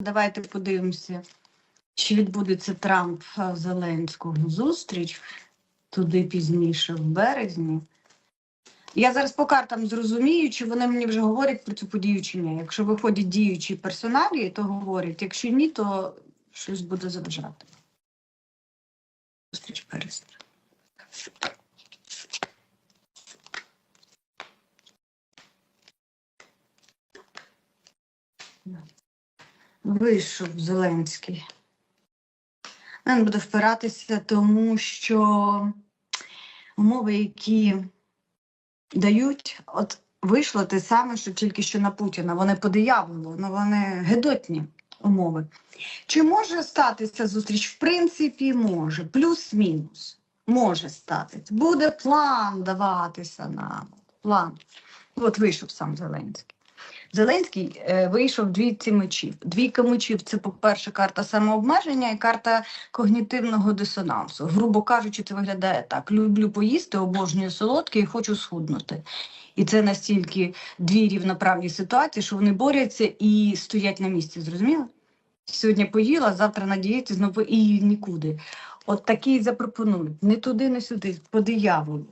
Давайте подивимося, чи відбудеться Трамп е, Зеленського зустріч туди пізніше, в березні. Я зараз по картам зрозумію, чи вони мені вже говорять про цю подію чи ні. Якщо виходять діючі персоналі, то говорять. Якщо ні, то щось буде заважати. Зустріч в березні. Вийшов Зеленський. Він буде впиратися, тому що умови, які дають, от вийшло те саме, що тільки що на Путіна. Вони по дияволу, ну вони гедотні умови. Чи може статися зустріч? В принципі, може, плюс-мінус. Може статись. Буде план даватися нам. План. От вийшов сам Зеленський. Зеленський е, вийшов двійці мечів. Двійка мечів це, по-перше, карта самообмеження і карта когнітивного дисонансу. Грубо кажучи, це виглядає так: люблю поїсти, обожнюю солодке і хочу схуднути. І це настільки дві рівноправні ситуації, що вони борються і стоять на місці. Зрозуміло? Сьогодні поїла, завтра на дієті знову і нікуди. От такі і запропонують. Не туди, не сюди, по дияволу.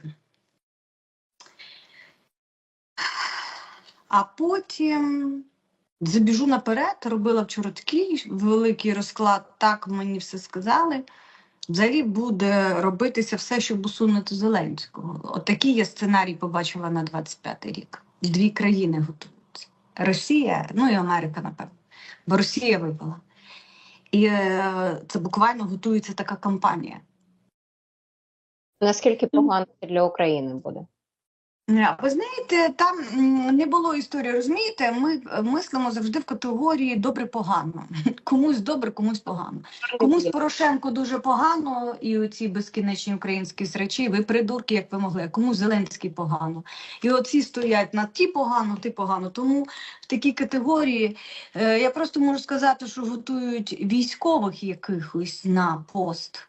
А потім забіжу наперед, робила вчора такий великий розклад, так мені все сказали. Взагалі буде робитися все, щоб усунути Зеленського. Отакий я сценарій побачила на 25-й рік. Дві країни готуються: Росія, ну і Америка, напевно. Бо Росія випала. І е, це буквально готується така кампанія. Наскільки погано це для України буде? Ви знаєте, там не було історії, розумієте, ми мислимо завжди в категорії добре-погано. Комусь добре, комусь погано. Комусь Порошенко дуже погано, і оці безкінечні українські срачі, ви придурки, як ви могли, а комусь Зеленський погано. І оці стоять на ті погано, ти погано. Тому в такій категорії е, я просто можу сказати, що готують військових якихось на пост.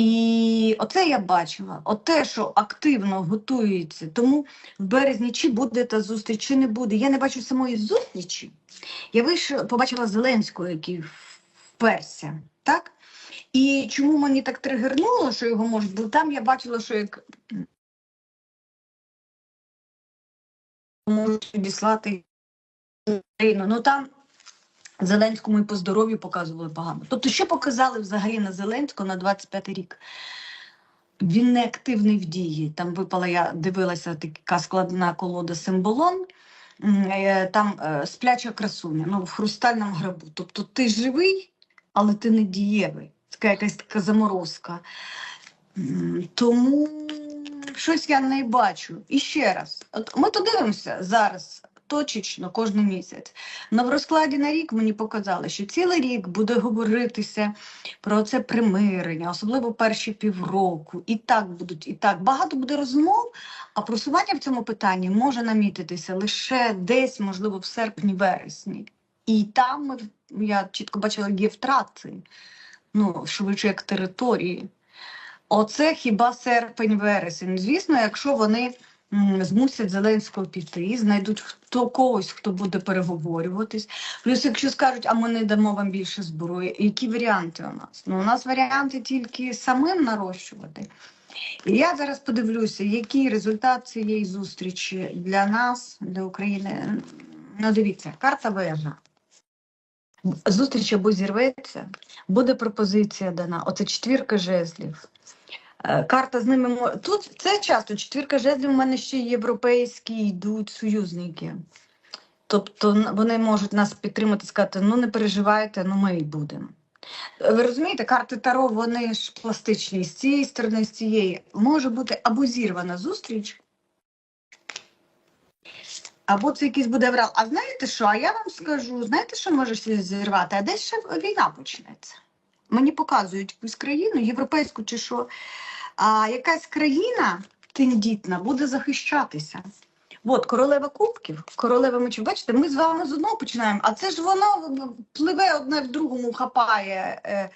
І оце я бачила. От те, що активно готується. Тому в березні чи буде та зустріч, чи не буде. Я не бачу самої зустрічі. Я вийшла, побачила Зеленського, який вперся. Так? І чому мені так тригернуло, що його можуть, бо там я бачила, що як можуть відіслати Україну. Ну там Зеленському і по здоров'ю показували погано. Тобто, що показали взагалі на Зеленського на 25 рік? Він не активний в дії. Там випала, я дивилася така складна колода символон. Е, Там е, спляча красуня, ну в хрустальному гробу. Тобто ти живий, але ти не дієвий. Така якась така заморозка. Тому щось я не бачу. І ще раз, от ми то дивимося зараз точечно кожен місяць. В розкладі на рік мені показали, що цілий рік буде говоритися про це примирення, особливо перші півроку. І так будуть, і так. Багато буде розмов, а просування в цьому питанні може намітитися лише десь, можливо, в серпні-вересні. І там я чітко бачила є втрати, ну, швидше як території. Оце хіба серпень-вересень. Звісно, якщо вони змусять Зеленського піти, знайдуть хто когось, хто буде переговорюватись. Плюс, якщо скажуть, а ми не дамо вам більше зброї, які варіанти у нас? Ну, у нас варіанти тільки самим нарощувати. І я зараз подивлюся, який результат цієї зустрічі для нас, для України. Ну, дивіться, карта вежа. Зустріч або зірветься, буде пропозиція дана. Оце четвірка жезлів. Е, Карта з ними тут це часто четвірка жезлів. У мене ще європейські йдуть союзники. Тобто вони можуть нас підтримати, сказати, ну не переживайте, ну ми і будемо. Е, Ви розумієте, карти Таро вони ж пластичні з цієї сторони, з цієї. Може бути або зірвана зустріч, або це якийсь буде врал. А знаєте що? А я вам скажу, знаєте, що може зірвати? А десь ще війна почнеться. Мені показують якусь країну, європейську чи що, а якась країна тендітна буде захищатися. От королева кубків, королева мечів. Бачите, ми з вами з одного починаємо, а це ж воно пливе одне в другому, хапає. Е,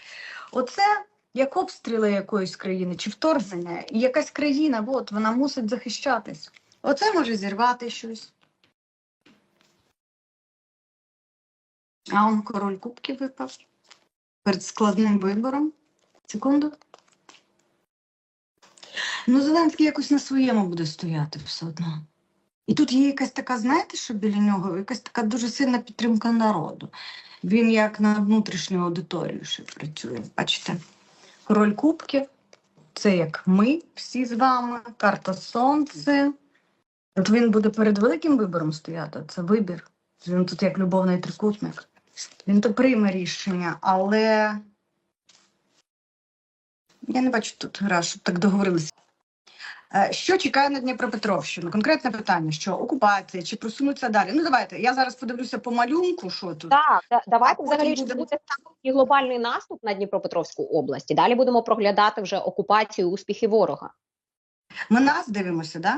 Оце як обстріли якоїсь країни чи вторгнення, і якась країна, от вона мусить захищатись. Оце може зірвати щось. А он король кубків випав. Перед складним вибором. Секунду. Ну, Зеленський якось на своєму буде стояти все одно. І тут є якась така, знаєте, що біля нього якась така дуже сильна підтримка народу. Він як на внутрішню аудиторію ще працює. Бачите, король кубків це як ми всі з вами, карта сонце. От він буде перед великим вибором стояти. Це вибір. Він тут як любовний трикутник. Він то прийме рішення, але я не бачу тут гра, щоб так договорилися. Е, Що чекає на Дніпропетровщину? Конкретне питання: що окупація чи просунуться далі? Ну давайте. Я зараз подивлюся по малюнку, що тут. Так, да- давайте потім взагалі буде- буде і глобальний наступ на Дніпропетровську область. Далі будемо проглядати вже окупацію успіхи ворога. Ми нас дивимося, да?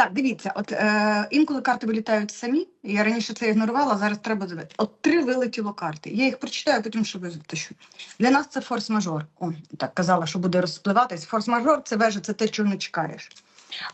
Так. Дивіться, от е, інколи карти вилітають самі. Я раніше це ігнорувала, зараз треба дивитися. От три вилетіло карти. Я їх прочитаю, потім ще витащу. Для нас це форс-мажор. О, так казала, що буде розпливатись. Форс-мажор це вежа, це те, чого не чекаєш.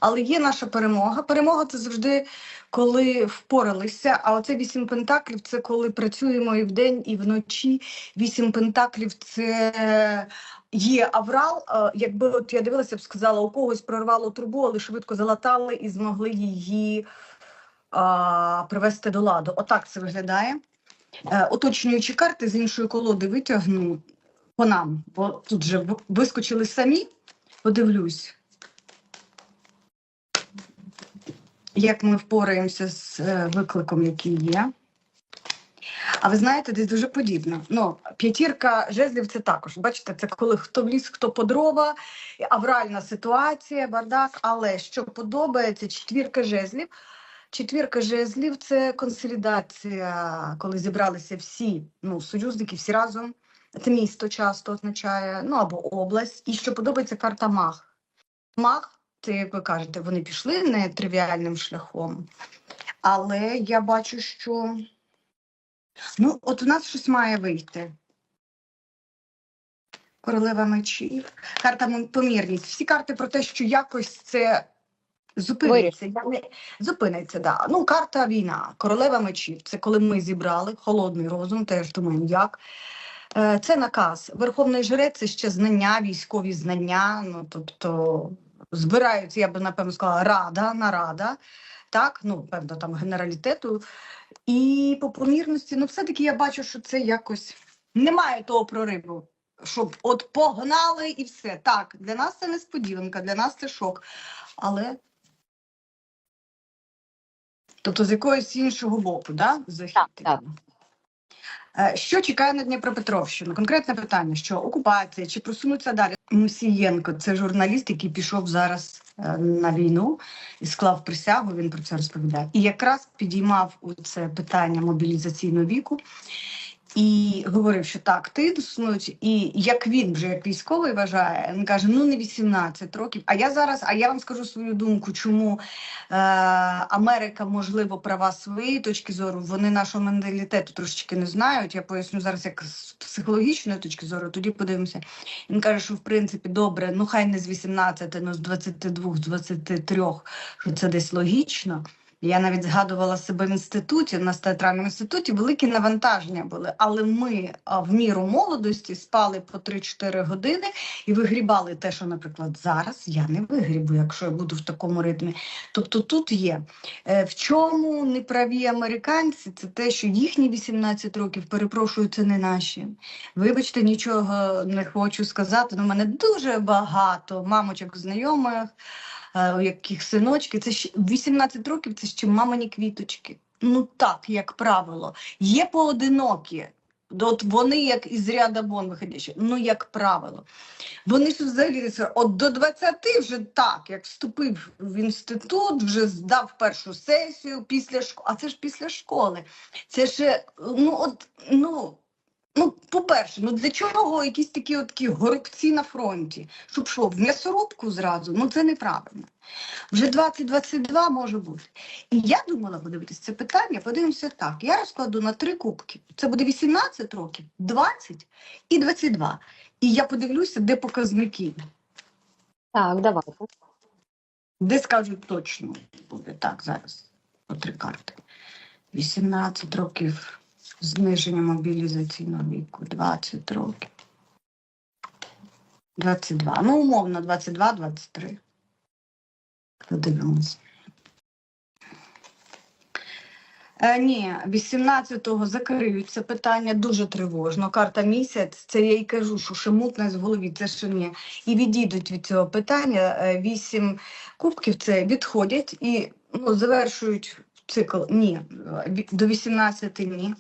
Але є наша перемога. Перемога це завжди коли впоралися. А оце вісім пентаклів це коли працюємо і вдень, і вночі. Вісім пентаклів це є аврал. Е, Якби от я дивилася, б сказала, у когось прорвало трубу, але швидко залатали і змогли її а, привести до ладу. Отак це виглядає. Е, Уточнюючи карти з іншої колоди витягну по нам, бо тут же вискочили самі. Подивлюсь. Як ми впораємося з е, викликом, який є. А ви знаєте, десь дуже подібно. Ну, п'ятірка жезлів це також. Бачите, це коли хто в ліс, хто по дрова, авральна ситуація, бардак. Але що подобається, четвірка жезлів. Четвірка жезлів це консолідація, коли зібралися всі ну, союзники, всі разом. Це місто часто означає, ну або область. І що подобається карта маг. Маг, це, як ви кажете, вони пішли не тривіальним шляхом. Але я бачу, що ну, от у нас щось має вийти. Королева мечів, карта помірність. Всі карти про те, що якось це зупиниться. Я не... Зупиниться, да. Ну, карта війна, королева мечів. Це коли ми зібрали холодний розум, теж думаємо, як. Е, Це наказ. Верховний жрець це ще знання, військові знання. Ну, тобто збираються, я би напевно сказала, рада, нарада, так, ну, певно, там генералітету. І по помірності, ну, все-таки я бачу, що це якось немає того прориву. Щоб от погнали і все. Так, для нас це несподіванка, для нас це шок. Але тобто з якогось іншого боку, да? захід. Так, так. Е, Що чекає на Дніпропетровщину? Конкретне питання: що окупація чи просунуться далі? Мусієнко це журналіст, який пішов зараз е, на війну і склав присягу. Він про це розповідає. І якраз підіймав у це питання мобілізаційного віку. І говорив, що так, ти доснуть, і як він вже як військовий вважає, він каже: ну не 18 років. А я зараз, а я вам скажу свою думку, чому е, Америка, можливо, права своєї точки зору, вони нашого менталітету трошечки не знають. Я поясню зараз, як з психологічної точки зору, тоді подивимося. Він каже, що в принципі добре, ну хай не з 18, ну з 22, з 23, що це десь логічно. Я навіть згадувала себе в інституті, на театральному інституті великі навантаження були, але ми в міру молодості спали по 3-4 години і вигрібали те, що, наприклад, зараз я не вигрібу, якщо я буду в такому ритмі. Тобто тут є. Е, В чому неправі американці, це те, що їхні 18 років, перепрошую, це не наші. Вибачте, нічого не хочу сказати. в мене дуже багато мамочок знайомих, у яких синочки, це ще 18 років це ще мамині квіточки. Ну так, як правило. Є поодинокі. От вони як із ряда вон виходячи, ну як правило. Вони ж взагалі от до 20 вже так, як вступив в інститут, вже здав першу сесію після школи. А це ж після школи. Це ж, ну от, ну. Ну, по-перше, ну для чого якісь такі от такі горобці на фронті? Щоб що, в м'ясорубку зразу? Ну це неправильно. Вже 20-22 може бути. І я думала подивитися це питання, подивимося так. Я розкладу на три кубки. Це буде 18 років, 20 і 22. І я подивлюся, де показники. Так, давайте. Де скажуть точно буде так зараз. По три карти. 18 років зниження мобілізаційного віку, 20 років. 22. Ну, умовно, 22-23. Подивимось. Е, ні, 18-го закриють це питання дуже тривожно. Карта місяць, це я й кажу, що ще мутність в голові, це ще ні. І відійдуть від цього питання. Е, Вісім кубків це відходять і ну, завершують цикл. Ні, е, до 18 ні.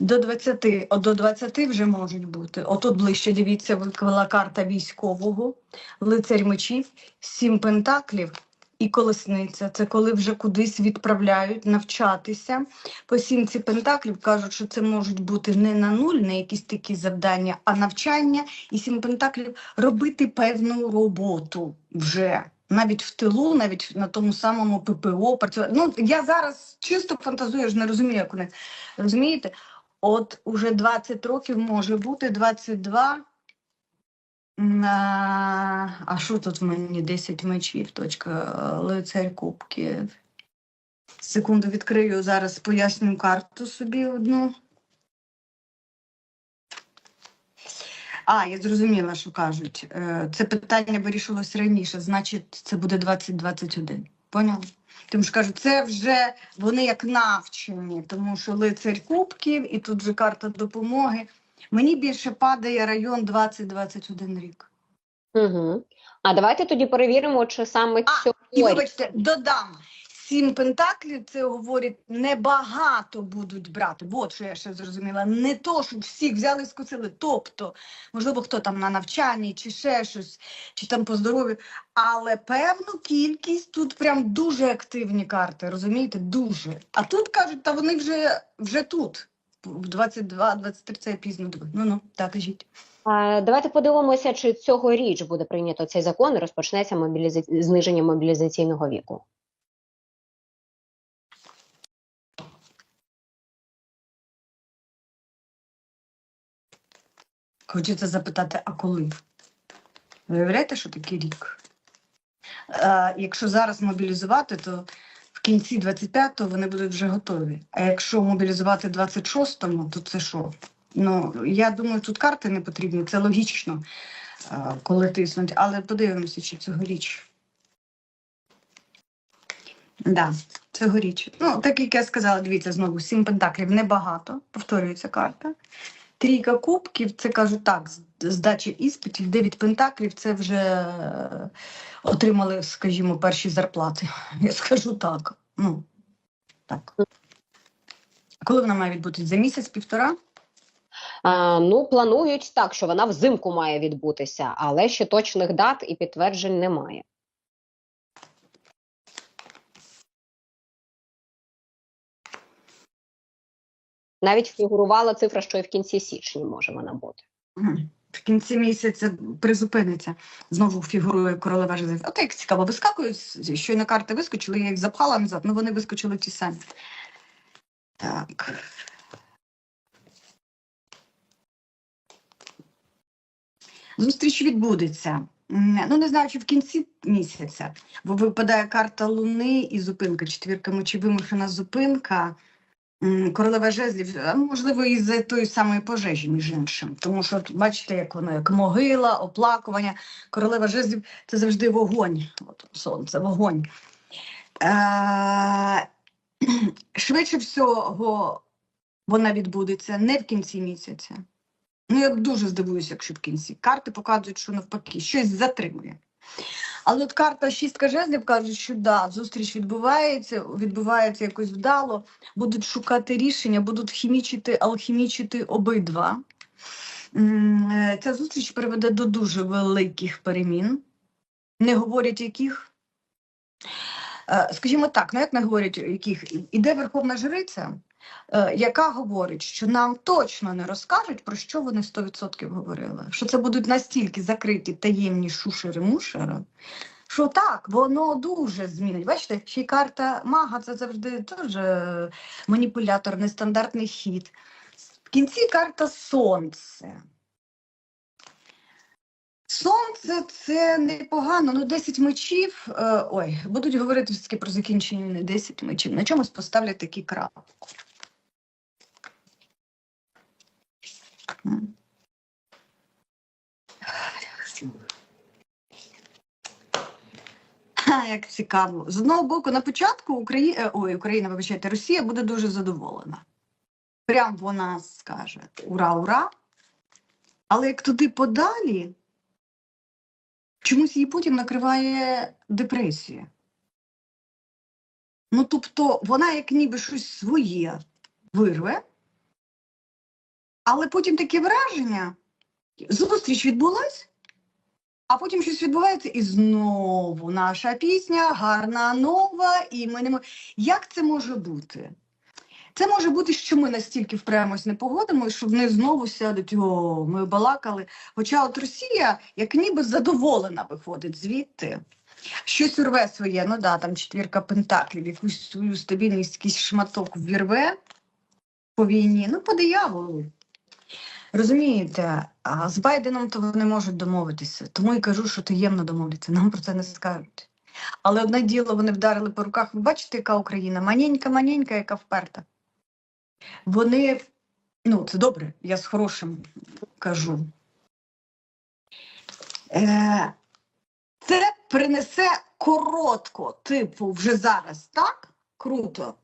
До 20, о, до 20 вже можуть бути. Отут ближче, дивіться, виклала карта військового, лицарь мечів, сім пентаклів і колесниця. Це коли вже кудись відправляють навчатися. По сімці пентаклів кажуть, що це можуть бути не на нуль, не якісь такі завдання, а навчання. І сім пентаклів робити певну роботу вже. Навіть в тилу, навіть на тому самому ППО працювати. Ну, я зараз чисто фантазую, я ж не розумію, як вони. Розумієте? От уже 20 років може бути 22. На... А що тут в мені 10 мечів, точка, е, лицарь кубків. Секунду відкрию, зараз поясню карту собі одну. А, я зрозуміла, що кажуть. Е, Це питання вирішилось раніше, значить, це буде 2021. Поняла? Тому що кажу, це вже вони як навчені, тому що лицарь кубків і тут же карта допомоги. Мені більше падає район 20-21 рік. Угу. А давайте тоді перевіримо, чи саме цього І вибачте, додам. Сім пентаклів це говорить, небагато будуть брати. От що я ще зрозуміла. Не то, щоб всіх взяли і скусили. Тобто, можливо, хто там на навчанні, чи ще щось, чи там по здоров'ю. Але певну кількість тут прям дуже активні карти, розумієте? Дуже. А тут кажуть, та вони вже, вже тут. В 22-23 це пізно. Ну ну, так кажіть. Давайте подивимося, чи цьогоріч буде прийнято цей закон і розпочнеться мобіліза... зниження мобілізаційного віку. Хочеться запитати, а коли? Виявляєте, що такий рік? Е, якщо зараз мобілізувати, то в кінці 25-го вони будуть вже готові. А якщо мобілізувати 26-му, то це що? Ну, я думаю, тут карти не потрібні, це логічно, коли тиснуть. Але подивимося, чи цьогоріч. Да, цьогоріч. Ну, так як я сказала, дивіться, знову сім пентаклів небагато, повторюється карта. Трійка кубків, це кажуть так, здача іспитів, дев'ять пентаклів це вже е, отримали, скажімо, перші зарплати. Я скажу так. Ну, так. Коли вона має відбутись? За місяць-півтора? А, ну, планують так, що вона взимку має відбутися, але ще точних дат і підтверджень немає. Навіть фігурувала цифра, що і в кінці січня може вона бути. В кінці місяця призупиниться. Знову фігурує королева жезлів. От як цікаво, вискакують, щойно карти вискочили, я їх запхала назад, ну вони вискочили ті самі. Так. Зустріч відбудеться. Ну, не знаю, чи в кінці місяця, бо випадає карта Луни і зупинка, четвірка чи вимушена зупинка. Королева жезлів, можливо, із-за тої самої пожежі, між іншим. Тому що, бачите, як воно, як могила, оплакування. Королева жезлів це завжди вогонь. От сонце, вогонь. Е- швидше всього, вона відбудеться не в кінці місяця. Ну, я дуже здивуюся, якщо в кінці. Карти показують, що навпаки, щось затримує. Але от карта шістка жезлів каже, що да, зустріч відбувається, відбувається якось вдало, будуть шукати рішення, будуть хімічити, алхімічити обидва. Е, Ця зустріч приведе до дуже великих перемін. Не говорять яких. Е, Скажімо так, ну як не говорять, яких іде Верховна Жриця, яка говорить, що нам точно не розкажуть, про що вони 100% говорили. Що це будуть настільки закриті таємні шушери-мушери, що так, воно дуже змінить. Бачите, й карта мага це завжди теж е, маніпулятор, нестандартний хід. В кінці карта сонце. Сонце це непогано. Ну, 10 мечів. Е, ой, будуть говорити все-таки про закінчення не 10 мечів. На чомусь поставлять такі крапку. Як цікаво. З одного боку, на початку Украї... ой, Україна, вибачайте, Росія буде дуже задоволена. Прям вона скаже ура, ура. Але як туди подалі, чомусь її потім накриває депресія. Ну, тобто, вона як ніби щось своє вирве, але потім таке враження, зустріч відбулась, а потім щось відбувається, і знову наша пісня, гарна нова, і ми не Як це може бути? Це може бути, що ми настільки впрямось не погодимо, що вони знову сядуть, о, ми балакали. Хоча от Росія, як ніби задоволена виходить звідти. Щось урве своє, ну да, там четвірка пентаклів, якусь свою стабільність, якийсь шматок вірве по війні, ну по дияволу. Розумієте, з Байденом то вони можуть домовитися, тому і кажу, що таємно домовляться, нам про це не скажуть. Але одне діло вони вдарили по руках. Ви бачите, яка Україна? Маненька, маненька, яка вперта. Вони, ну, це добре, я з хорошим кажу. Е, це принесе коротко, типу, вже зараз, так? Круто.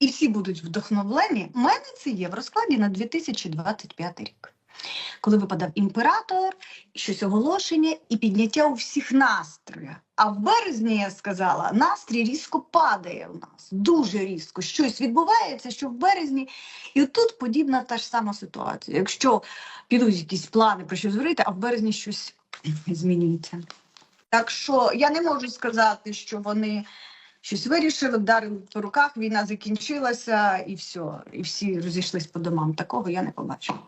І всі будуть вдохновлені. У мене це є в розкладі на 2025 рік. Коли випадав імператор, щось оголошення і підняття у всіх настрою. А в березні я сказала, настрій різко падає у нас, дуже різко. Щось відбувається, що в березні. І тут подібна та ж сама ситуація. Якщо підуть якісь плани про щось говорити, а в березні щось змінюється. Так що я не можу сказати, що вони щось вирішили, вдарили по руках, війна закінчилася і все, і всі розійшлись по домам. Такого я не побачила.